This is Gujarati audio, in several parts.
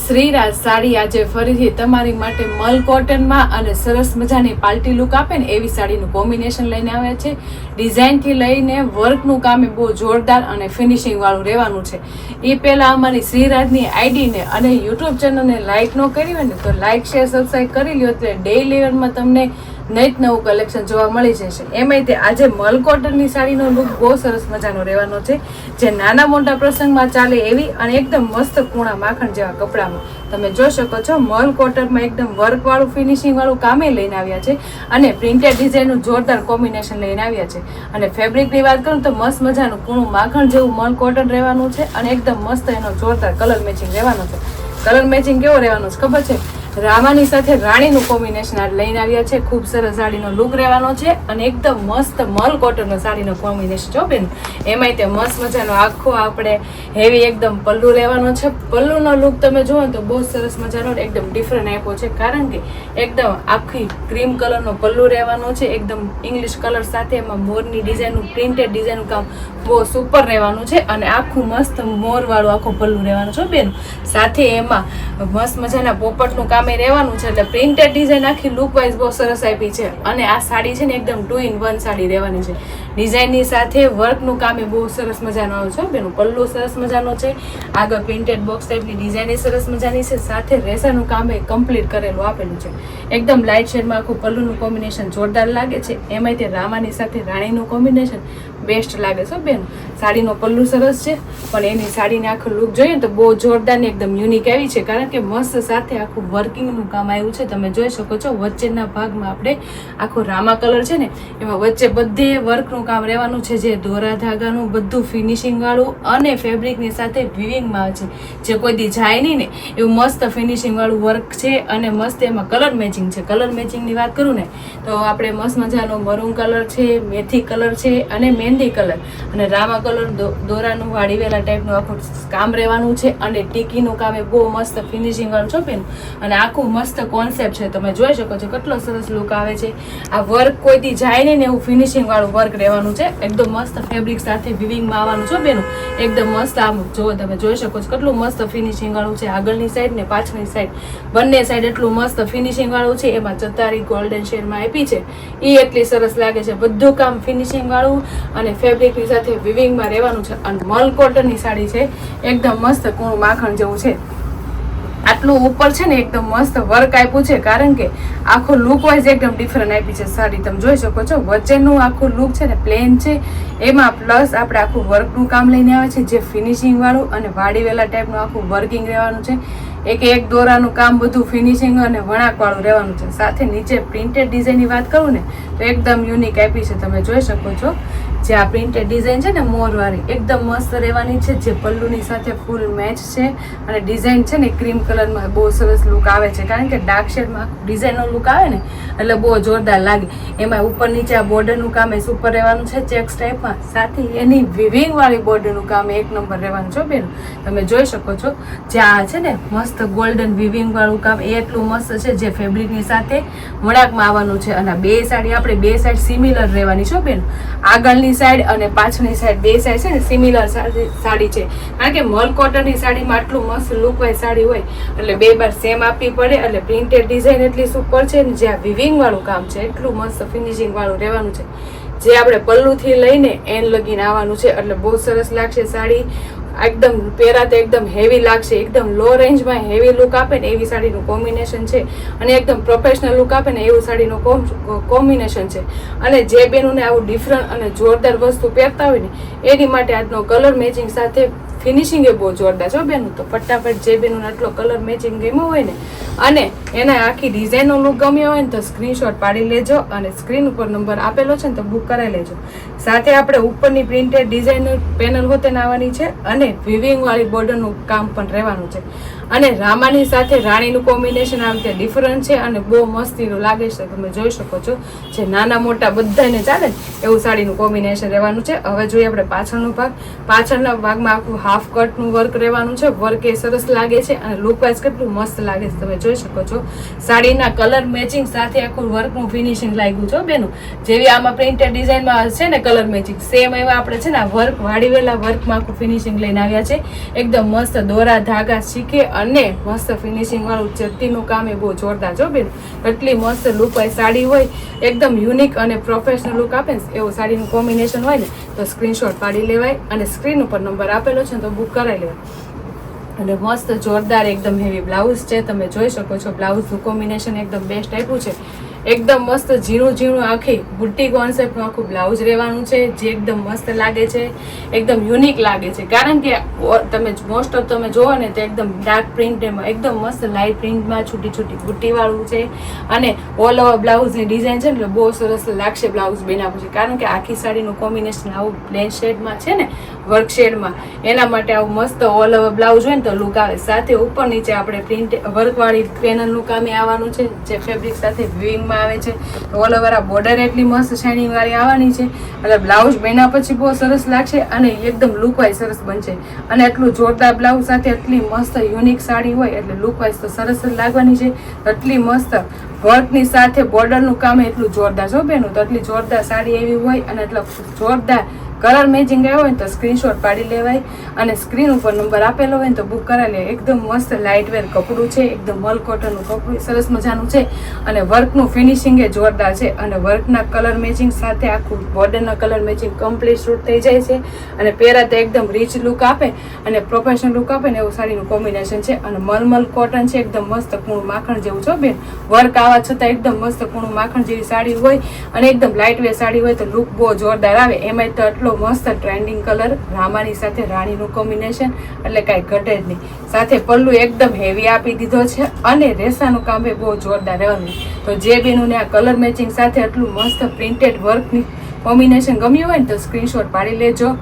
શ્રીરાજ સાડી આજે ફરીથી તમારી માટે મલ કોટનમાં અને સરસ મજાની પાર્ટી લુક આપે ને એવી સાડીનું કોમ્બિનેશન લઈને આવ્યા છે. ડિઝાઇનથી લઈને વર્કનું કામ બહુ જોરદાર અને ફિનિશિંગવાળું રહેવાનું છે. એ પહેલાં અમારી શ્રીરાજની આઈડીને અને યુટ્યુબ ચેનલને લાઇક ન કરી હોય ને તો લાઇક શેર સબસ્ક્રાઈબ કરી લ્યો એટલે ડે ઇલેવનમાં તમને નઈત નવું કલેક્શન જોવા મળી જશે. એમાંય તે આજે મલ કોટનની સાડીનો લુક બહુ સરસ મજાનો રહેવાનો છે, જે નાના મોટા પ્રસંગમાં ચાલે એવી અને એકદમ મસ્ત કૂણા માખણ જેવા કપડામાં. તમે જોઈ શકો છો મલ કોટનમાં એકદમ વર્ક વાળું ફિનિશિંગ કામે લઈને આવ્યા છે અને પ્રિન્ટેડ ડિઝાઇનનું જોરદાર કોમ્બિનેશન લઈને આવ્યા છે. અને ફેબ્રિકની વાત કરું તો મસ્ત મજાનું કૂણું માખણ જેવું મલ કોટન રહેવાનું છે અને એકદમ મસ્ત એનો જોરદાર કલર મેચિંગ રહેવાનો છે. કલર મેચિંગ કેવો રહેવાનો છે ખબર છે? રામાની સાથે રાણીનું કોમ્બિનેશન આ લઈને આવ્યા છે. ખૂબ સરસ સાડીનો લુક રહેવાનો છે અને એકદમ મસ્ત મલ કોટનનો સાડીનો કોમ્બિનેશન જો બેન, એમાંય તે મસ્ત મજાનો આખો આપણે હેવી એકદમ પલ્લુ રહેવાનો છે. પલ્લુનો લુક તમે જુઓ તો બહુ સરસ મજાનો એકદમ ડિફરન્ટ આપ્યો છે. કારણ કે એકદમ આખી ક્રીમ કલરનો પલ્લુ રહેવાનો છે. એકદમ ઇંગ્લિશ કલર સાથે એમાં મોરની ડિઝાઇનનું પ્રિન્ટેડ ડિઝાઇનનું કામ બહુ સુપર રહેવાનું છે. અને આખું મસ્ત મોરવાળું આખું પલ્લું રહેવાનું છે. બેન, સાથે એમાં મસ્ત મજાના પોપટનું કામે રહેવાનું છે એટલે પ્રિન્ટેડ ડિઝાઇન આખી લુક વાઇઝ બહુ સરસ આપી છે. અને આ સાડી છે ને એકદમ ટુ ઇન વન સાડી રહેવાની છે. ડિઝાઇનની સાથે વર્કનું કામ એ બહુ સરસ મજાનું આવે છે બેનું. પલ્લુ સરસ મજાનો છે. આગળ પ્રિન્ટેડ બોક્સ ટાઈપની ડિઝાઇન સરસ મજાની છે. સાથે રેસાનું કામ એ કમ્પ્લીટ કરેલું આપેલું છે. એકદમ લાઇટ શેડમાં આખું પલ્લુનું કોમ્બિનેશન જોરદાર લાગે છે. એમાંય તે રામાની સાથે રાણીનું કોમ્બિનેશન બેસ્ટ લાગે છે બેન. સાડીનો પલ્લુ સરસ છે, પણ એની સાડીને આખો લુક જોઈએ તો બહુ જોરદાર એકદમ યુનિક આવી છે. કારણ કે મસ્ત સાથે આખું વર્કિંગનું કામ આવ્યું છે. તમે જોઈ શકો છો, વચ્ચેના ભાગમાં આપણે આખો રામા કલર છે ને, એમાં વચ્ચે બધે વર્કનું કામ રહેવાનું છે. જે દોરા ધાગાનું, બધું ફિનિશિંગવાળું અને ફેબ્રિકની સાથે વિવિંગમાં છે. જે કોઈ દી જાય નહીં ને, એવું મસ્ત ફિનિશિંગવાળું વર્ક છે અને મસ્ત એમાં કલર મેચિંગ છે. કલર મેચિંગની વાત કરું ને, તો આપણે મસ્ત મજાનો મરૂન કલર છે, મેથી કલર છે અને મહેંદી કલર. અને રામા કલર દોરાનું વાળીવેલા ટાઈપનું આખું કામ રહેવાનું છે અને ટીકીનું કામ એ બહુ મસ્ત ફિનિશિંગ વાળું છે અને આખું મસ્ત કોન્સેપ્ટ છે. તમે જોઈ શકો છો કેટલો સરસ લુક આવે છે. આ વર્ક કોઈથી જાય નહીં ને એવું ફિનિશિંગ વાળું વર્ક રહેવાનું છે. એકદમ મસ્ત ફેબ્રિક સાથે વિવિંગમાં આવવાનું છે બેનું એકદમ મસ્ત આમ જો તમે જોઈ શકો છો કેટલું મસ્ત ફિનિશિંગ વાળું છે. આગળની સાઈડ ને પાછળની સાઈડ બંને સાઈડ એટલું મસ્ત ફિનિશિંગ વાળું છે. એમાં ચતારી ગોલ્ડન શેડમાં આપી છે. એ એટલી સરસ લાગે છે. બધું કામ ફિનિશિંગ વાળું. અને ફેબ્રિકની સાથે વિવિંગમાં રહેવાનું છે. અને મલ કોટનની સાડી છે. એકદમ મસ્ત કૂણું માખણ જેવું છે. આટલું ઉપર છે ને એકદમ મસ્ત વર્ક આપ્યું છે. કારણ કે આખો લુક વાઇઝ એકદમ ડિફરન્ટ આપી છે સાડી. તમે જોઈ શકો છો, વચ્ચેનું આખું લુક છે ને પ્લેન છે. એમાં પ્લસ આપણે આખું વર્કનું કામ લઈને આવે છે જે ફિનિશિંગવાળું અને વાડીવેલા ટાઈપનું આખું વર્કિંગ રહેવાનું છે. એક એક દોરાનું કામ બધું ફિનિશિંગ અને વણાકવાળું રહેવાનું છે. સાથે નીચે પ્રિન્ટેડ ડિઝાઇનની વાત કરું ને, તો એકદમ યુનિક આપી છે. તમે જોઈ શકો છો. જે આ પ્રિન્ટેડ ડિઝાઇન છે ને, મોરવાળી. એકદમ મસ્ત રહેવાની છે, જે પલ્લુની સાથે ફૂલ મેચ છે. અને ડિઝાઇન છે ને ક્રીમ કલરમાં બહુ સરસ લુક આવે છે. કારણ કે ડાર્ક શેડમાં ડિઝાઇનનો લુક આવે ને, એટલે બહુ જોરદાર લાગે. એમાં ઉપર નીચે આ બોર્ડરનું કામ એ સુપર રહેવાનું છે ચેક્સ ટાઈપમાં સાથે એની વિવિંગવાળી બોર્ડરનું કામ એક નંબર રહેવાનું છે બેન. તમે જોઈ શકો છો, જે આ છે ને, મસ્ત ગોલ્ડન વિવિંગ વાળું કામ એ એટલું મસ્ત છે, જે ફેબ્રિકની સાથે વળાકમાં આવવાનું છે. અને બે સાડી, આપણે બે સાઈડ સિમિલર રહેવાની છો બેન. આગળની સાઈડ અને પાછળની સાઈડ બે સાઈડ છે ને સિમિલર સાડી છે. કારણ કે મલ કોટનની સાડીમાં આટલું મસ્ત લુક વાઇઝ સાડી હોય, એટલે બે બાર સેમ આપવી પડે, એટલે પ્રિન્ટેડ ડિઝાઇન એટલી સુપર છે ને, જ્યાં વિવિંગવાળું વિવિંગ વાળું કામ છે, એટલું મસ્ત ફિનિશિંગવાળું રહેવાનું છે. જે આપણે પલ્લુથી લઈને એન લગીને આવવાનું છે, એટલે બહુ સરસ લાગશે સાડી. એકદમ પહેરા તો એકદમ હેવી લાગશે, એકદમ લો રેન્જમાં હેવી લુક આપે ને એવી સાડીનું કોમ્બિનેશન છે. અને એકદમ પ્રોફેશનલ લુક આપે ને એવું સાડીનું કોમ્બિનેશન છે. અને જે બેનોને આવું ડિફરન્ટ અને જોરદાર વસ્તુ પહેરતા હોય ને, એની માટે આજનો કલર મેચિંગ સાથે ફિનિશિંગ એ બહુ જોરદાર છે બેનું. તો ફટાફટ જે બેનું આટલો કલર મેચિંગ ગમ્યો હોય ને, અને એના આખી ડિઝાઇનનો લુક ગમ્યો હોય ને તો સ્ક્રીનશોટ પાડી લેજો અને સ્ક્રીન ઉપર નંબર આપેલો છે ને તો બુક કરાવી લેજો. સાથે આપણે ઉપરની પ્રિન્ટેડ ડિઝાઇનર પેનલ હોતે આવવાની છે અને વિવિંગવાળી બોર્ડરનું કામ પણ રહેવાનું છે. અને રામાની સાથે રાણીનું કોમ્બિનેશન આ રીતે ડિફરન્ટ છે અને બહુ મસ્તીનું લાગે છે. તમે જોઈ શકો છો જે નાના મોટા બધાને ચાલે એવું સાડીનું કોમ્બિનેશન રહેવાનું છે. હવે જોઈએ આપણે પાછળનો ભાગ. પાછળના ભાગમાં આખું હાફ કટનું વર્ક રહેવાનું છે. વર્ક એ સરસ લાગે છે અને લુકવાઇઝ કેટલું મસ્ત લાગે છે. તમે જોઈ શકો છો. સાડીના કલર મેચિંગ સાથે આખું વર્કનું ફિનિશિંગ લાગ્યું છે બેનું. જેવી આમાં પ્રિન્ટેડ ડિઝાઇનમાં છે ને કલર મેચિંગ સેમ એવા આપણે છે ને વર્ક વાળીવેલા વર્કમાં આખું ફિનિશિંગ લઈને આવ્યા છે. એકદમ મસ્ત દોરા ધાગા શીખે અને મસ્ત ફિનિશિંગવાળું ચત્તીનું કામ એ બહુ જોરદાર જો બેન. એટલી મસ્ત લુક હોય, સાડી હોય, એકદમ યુનિક અને પ્રોફેશનલ લુક આપે ને એવું સાડીનું કોમ્બિનેશન હોય ને, તો સ્ક્રીનશોટ પાડી લેવાય અને સ્ક્રીન ઉપર નંબર આપેલો છે તો બુક કરાવી લેવાય. અને મસ્ત જોરદાર એકદમ હેવી બ્લાઉઝ છે. તમે જોઈ શકો છો બ્લાઉઝનું કોમ્બિનેશન એકદમ બેસ્ટ આપ્યું છે. એકદમ મસ્ત ઝીણું ઝીણું આખી બુટ્ટી કોન્સેપ્ટનું આખું બ્લાઉઝ રહેવાનું છે, જે એકદમ મસ્ત લાગે છે, એકદમ યુનિક લાગે છે. કારણ કે તમે મોસ્ટ ઓફ તમે જોવો ને તો એકદમ ડાર્ક પ્રિન્ટ એમાં, એકદમ મસ્ત લાઇટ પ્રિન્ટમાં છૂટી છૂટી બુટ્ટીવાળું છે. અને ઓલ ઓવર બ્લાઉઝની ડિઝાઇન છે ને બહુ સરસ લાગશે બ્લાઉઝ બનાવવું છે. કારણ કે આખી સાડીનું કોમ્બિનેશન આવું પ્લેન શેડમાં છે ને વર્ક શેડમાં એના માટે આવું મસ્ત ઓલ ઓવર બ્લાઉઝ હોય ને તો લુક આવે. સાથે ઉપર નીચે આપણે પ્રિન્ટ વર્કવાળી પેનલનું કામે આવવાનું છે, જે ફેબ્રિક સાથે વિવિંગમાં આવે છે. ઓલ ઓવર આ બોર્ડર એટલી મસ્ત શાઇનિંગવાળી આવવાની છે. એટલે બ્લાઉઝ બન્યા પછી બહુ સરસ લાગશે અને એકદમ લુકવાઇઝ સરસ બનશે. અને એટલું જોરદાર બ્લાઉઝ સાથે એટલી મસ્ત યુનિક સાડી હોય એટલે લુકવાઇઝ તો સરસ જ લાગવાની છે. એટલી મસ્ત વર્કની સાથે બોર્ડરનું કામ એટલું જોરદાર જો બેનું. તો એટલી જોરદાર સાડી એવી હોય અને એટલો જોરદાર કલર મેચિંગ આવ્યો હોય તો સ્ક્રીનશોટ પાડી લેવાય અને સ્ક્રીન ઉપર નંબર આપેલો હોય તો બુક કરાવી લે એકદમ મસ્ત લાઇટ વેર કપડું છે, એકદમ મલ કોટનનું કપડું, સરસ મજાનું છે અને વર્કનું ફિનિશિંગ એ જોરદાર છે અને વર્કના કલર મેચિંગ સાથે આખું બોર્ડરના કલર મેચિંગ કમ્પ્લીટ શૂટ થઈ જાય છે અને પહેરાતે એકદમ રીચ લુક આપે અને પ્રોફેશનલ લુક આપે ને એવું સાડીનું કોમ્બિનેશન છે અને મલમલ કોટન છે, એકદમ મસ્ત કૂણું માખણ જેવું છો બેન. વર્ક આવવા છતાં એકદમ મસ્ત કૂણું માખણ જેવી સાડી હોય અને એકદમ લાઇટ વેર સાડી હોય તો લુક બહુ જોરદાર આવે. એમાંય તો એટલો મસ્ત ટ્રેન્ડિંગ કલર રામાની સાથે રાણીનું કોમ્બિનેશન એટલે કાંઈ ઘટે જ નહીં. સાથે પલ્લુ એકદમ હેવી આપી દીધો છે અને રેસાનું કામ એ બહુ જોરદાર રહેવાનું તો જે બેનુંને આ કલર મેચિંગ સાથે આટલું મસ્ત પ્રિન્ટેડ વર્કની કોમ્બિનેશન ગમ્યું હોય ને તો સ્ક્રીનશોટ પાડી લેજો.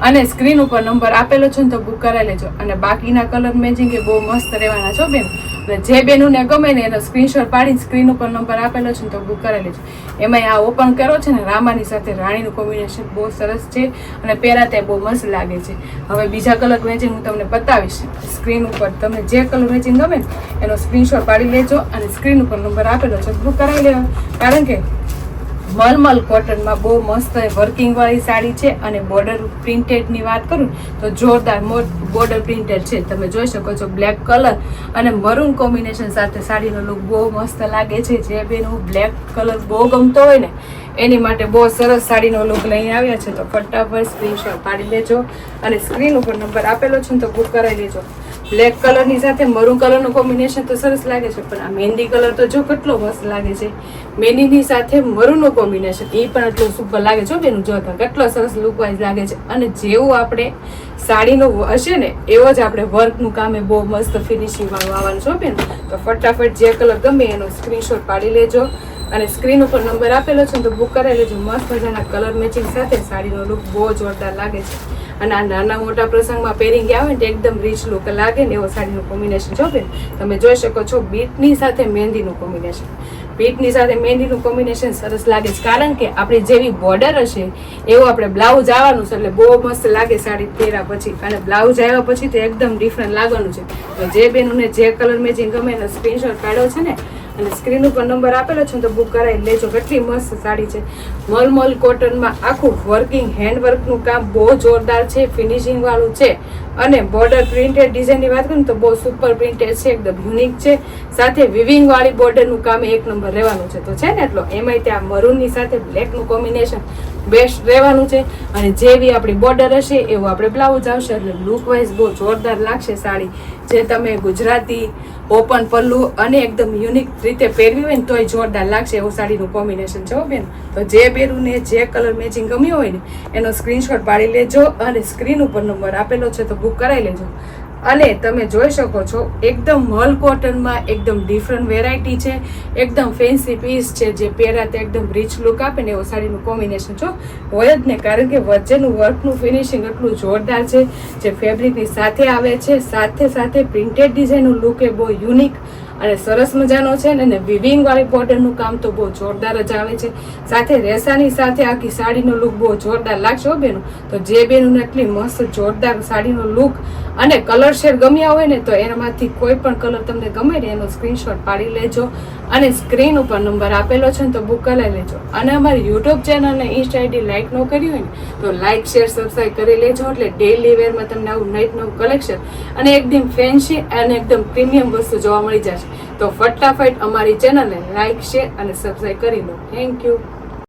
અને સ્ક્રીન ઉપર નંબર આપેલો છે ને તો બુક કરાવી લેજો. અને બાકીના કલર મેચિંગ એ બહુ મસ્ત રહેવાના છો બેન. અને જે બેનુંને ગમે ને એનો સ્ક્રીનશોટ પાડીને સ્ક્રીન ઉપર નંબર આપેલો છે ને તો બુક કરાવી લેજો. એમાં આ ઓપન કરો છે ને રામાની સાથે રાણીનું કોમ્બિનેશન બહુ સરસ છે અને પહેરાતે બહુ મસ્ત લાગે છે. હવે બીજા કલર મેચિંગ હું તમને બતાવીશ. સ્ક્રીન ઉપર તમને જે કલર મેચિંગ ગમે એનો સ્ક્રીનશોટ પાડી લેજો અને સ્ક્રીન ઉપર નંબર આપેલો છે બુક કરાવી લેવા કારણ કે મલમલ કોટનમાં બહુ મસ્ત વર્કિંગ વાળી સાડી છે અને બોર્ડર પ્રિન્ટેડની વાત કરું તો જોરદાર બોર્ડર પ્રિન્ટેડ છે. તમે જોઈ શકો છો બ્લેક કલર અને મરૂન કોમ્બિનેશન સાથે સાડીનો લુક બહુ મસ્ત લાગે છે. જે બેનું બ્લેક કલર બહુ ગમતો હોય ને, એની માટે બહુ સરસ સાડીનો લુક લઈને આવ્યા છે. તો ફટાફટ સ્ક્રીનશોટ પાડી લેજો અને સ્ક્રીન ઉપર નંબર આપેલો છે ને તો બુક કરાવી લેજો. બ્લેક કલરની સાથે મરૂન કલરનું કોમ્બિનેશન તો સરસ લાગે છે, પણ આ મહેંદી કલર તો જો કેટલો મસ્ત લાગે છે. મહેંદીની સાથે મરૂનનું કોમ્બિનેશન એ પણ એટલું સુપર લાગે છે બેનું જોતા કેટલો સરસ લુક વાઇઝ લાગે છે. અને જેવું આપણે સાડીનો હશે ને, એવો જ આપણે વર્કનું કામ એ બહુ મસ્ત ફિનિશિંગ વાળું આવવાનું છે બેન. તો ફટાફટ જે કલર ગમે એનો સ્ક્રીનશોટ પાડી લેજો અને સ્ક્રીન ઉપર નંબર આપેલો છે તો બુક કરાવી લેજો. મસ્ત મજાના કલર મેચિંગ સાથે સાડીનો લુક બહુ જોરદાર લાગે છે. અને આ નાના મોટા પ્રસંગમાં પહેરી ગયા હોય ને એકદમ રીચ લુક લાગે ને એવો સાડીનું કોમ્બિનેશન જો બેન તમે જોઈ શકો છો બીટની સાથે મહેંદીનું કોમ્બિનેશન બીટની સાથે મહેંદીનું કોમ્બિનેશન સરસ લાગે છે. કારણ કે આપણી જેવી બોર્ડર હશે, એવું આપણે બ્લાઉઝ આવવાનું છે એટલે બહુ મસ્ત લાગે સાડી પહેર્યા પછી. અને બ્લાઉઝ આવ્યા પછી તો એકદમ ડિફરન્ટ લાગવાનું છે. તો જે બેનને જે કલર મેચિંગ ગમે એનો સ્ક્રીનશોટ કાઢ્યો છે ને અને સ્ક્રીન ઉપર નંબર આપેલો છે તો બુક કરાવી લેજો. કેટલી મસ્ત સાડી છે. મલમલ કોટનમાં આખું વર્કિંગ હેન્ડવર્કનું કામ બહુ જોરદાર છે ફિનિશિંગવાળું છે. અને બોર્ડર પ્રિન્ટેડ ડિઝાઇનની વાત કરું તો બહુ સુપર પ્રિન્ટેડ છે, એકદમ યુનિક છે. સાથે વિવિંગવાળી બોર્ડરનું કામ એક નંબર રહેવાનું છે. તો છે ને એટલો, એમાંય ત્યાં મરૂનની સાથે બ્લેકનું કોમ્બિનેશન બેસ્ટ રહેવાનું છે. અને જેવી આપણી બોર્ડર હશે, એવું આપણે બ્લાઉઝ આવશે. એટલે લુક વાઇઝ બહુ જોરદાર લાગશે સાડી. જે તમે ગુજરાતી ઓપન પલ્લુ અને એકદમ યુનિક રીતે પહેરવી હોય ને તોય જોરદાર લાગશે એવું સાડીનું કોમ્બિનેશન છે બેન, તો જે પહેરું ને જે કલર મેચિંગ ગમ્યું હોય ને, એનો સ્ક્રીનશોટ પાડી લેજો અને સ્ક્રીન ઉપર નંબર આપેલો છે તો બુક કરાવી લેજો. અને તમે જોઈ શકો છો, એકદમ મલ કોટનમાં એકદમ ડિફરન્ટ વેરાયટી છે, એકદમ ફેન્સી પીસ છે, જે પહેરાતે એકદમ રીચ લુક આપે ને એવું સાડીનું કોમ્બિનેશન છો હોય જ ને, કારણ કે વચ્ચેનું વર્કનું ફિનિશિંગ એટલું જોરદાર છે, જે ફેબ્રિકની સાથે આવે છે, સાથે સાથે પ્રિન્ટેડ ડિઝાઇનનું લુક એ બહુ યુનિક અને સરસ મજાનો છે ને વિવિંગ વાળી બોર્ડરનું કામ તો બહુ જોરદાર જ આવે છે. સાથે રેસાની સાથે આખી સાડીનો લુક બહુ જોરદાર લાગશે હો બેનું. તો જે બેનું એટલી મસ્ત જોરદાર સાડીનો લુક અને કલર શેડ ગમ્યા હોય ને, તો એનામાંથી કોઈ પણ કલર તમને ગમે ને, એનો સ્ક્રીનશોટ પાડી લેજો. અને સ્ક્રીન ઉપર નંબર આપેલો છે ને, તો બુક કરાવી લેજો. અને અમારી યુટ્યુબ ચેનલ અને ઇન્સ્ટા આઈડી લાઈક ન કરી હોય ને, તો લાઈક શેર સબસ્ક્રાઈબ કરી લેજો. એટલે ડેલી વેરમાં તમને આવું નાઇટ નવું કલેક્શન અને એકદમ ફેન્સી અને એકદમ પ્રીમિયમ વસ્તુ જોવા મળી જશે. તો ફટાફટ અમારી ચેનલને લાઈક શેર અને સબસ્ક્રાઈબ કરી દો. Thank you